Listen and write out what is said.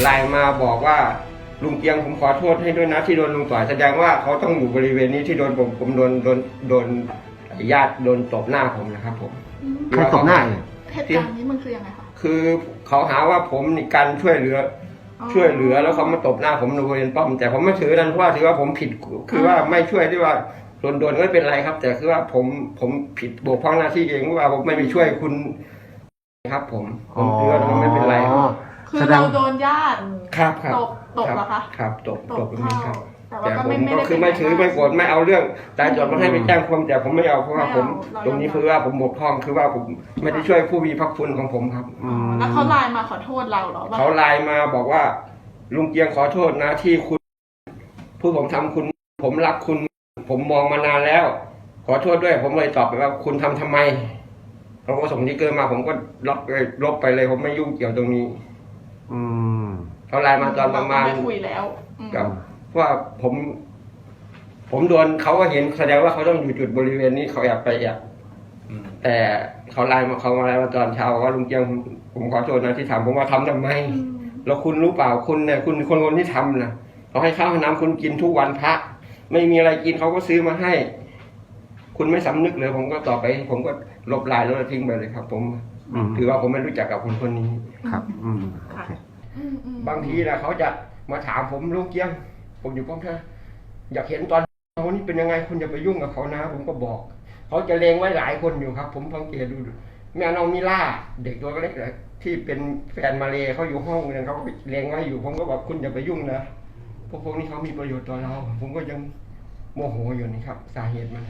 ไลน์มาบอกว่าลุงเกียงผมขอโทษให้ด้วยนะที่โดนลุงต่อยแสดงว่าเขาต้องอยู่บริเวณนี้ที่โดนผมผมโดนโดนโดนญาติโดนตบหน้าผมนะครับผมใครตบหน้าเนี่ยเหตุการณ์นี้มันคือยังไงคะคือเขาหาว่าผมนี่การช่วยเหลือ ช่วยเหลือแล้วเขามาตบหน้าผมในบริเวณป้อม แต่ผมไม่ถือนั้นเพราะว่าถือว่าผมผิดคือว่าไม่ช่วยที่ว่าโดนโดนๆไม่เป็นไรครับ แต่คือว่าผมผมผิดบกพร่องหน้าที่เองว่าผมไม่ไปช่วยคุณครับ ผมผมถือว่าไม่เป็นไร ครับคือแสดง เราโดนญาติ ครับครับตบตบเหรอคะครับตบตตบบตรงนี้คเข้ารับแต่ว่าแต่ก็ผมไม่ไม่ก็ได้คือไม่ถือไม่โกรธไม่เอาเรื่องตายจดมาให้ไปแจ้งความแต่ผมไม่เอาเพราะว่าผมไม่เอาตรงนี้คือว่าผมบกพร่องคือว่าผมไม่ได้ช่วยผู้มีพระคุณของผมครับ อือ๋อมแล้วเขาไลน์มาขอโทษเราเหรอว่าเขาไลน์มาบอกว่า ลุงเกียงขอโทษนะที่คุณ ผู้ผมทำคุณ ผมรักคุณ ผมมองมานานแล้ว ขอโทษด้วย ผมเลยตอบไปว่าคุณทำทำไมเขาก็ส่งที่เกินมาผมก็ลบเลยลบไปเลย ผมไม่ยุ่งเกี่ยวตรงนี้ อืม เขาไลน์มาตอนประมาณ เก็ไม่คุยแล้วอืมกับว่าผม ผมโดนเขาก็เห็นแสดงว่าเขาต้องอยู่จุดบริเวณนี้เขาแอบไปแอบแต่เขาไลน์มาเขามาไลน์มาตอนเช้าว่าลุงเกียงผมผมขอโทษนะที่ทำผมว่าทำทำไม อืมแล้วคุณรู้เปล่าคุณเนี่ยคุณคนคนที่ทำนะเขาให้ข้าวให้น้ำคุณกินทุกวันพระ ไม่มีอะไรกินเขาก็ซื้อมาให้ คุณไม่สำนึกเลย ผมก็ต่อไป ผมก็ลบไลน์แล้วทิ้งไปเลยครับผมอืมถือว่าผมไม่รู้จักกับคนคนนี้ครับ อืมโอเคอืมอืมบางทีนะเขาจะมาถามผมลุงเกี้ยง ผมอยู่ป้อมท่าอยากเห็นตอนเขานี่เป็นยังไงคุณอย่าไปยุ่งกับเขานะ ผมก็บอก เขาจะเลงไว้หลายคนอยู่ครับ ผมสังเกตดูแม่น้องมิล่า เด็กตัวเล็กๆที่เป็นแฟนมาเลเขาอยู่ห้องนึงเขาก็เลงไว้อยู่ ผมก็บอกคุณอย่าไปยุ่งนะพวกพวกนี้เขามีประโยชน์ต่อเรา ผมก็ยังโมโหอยู่นี่ครับ สาเหตุมัน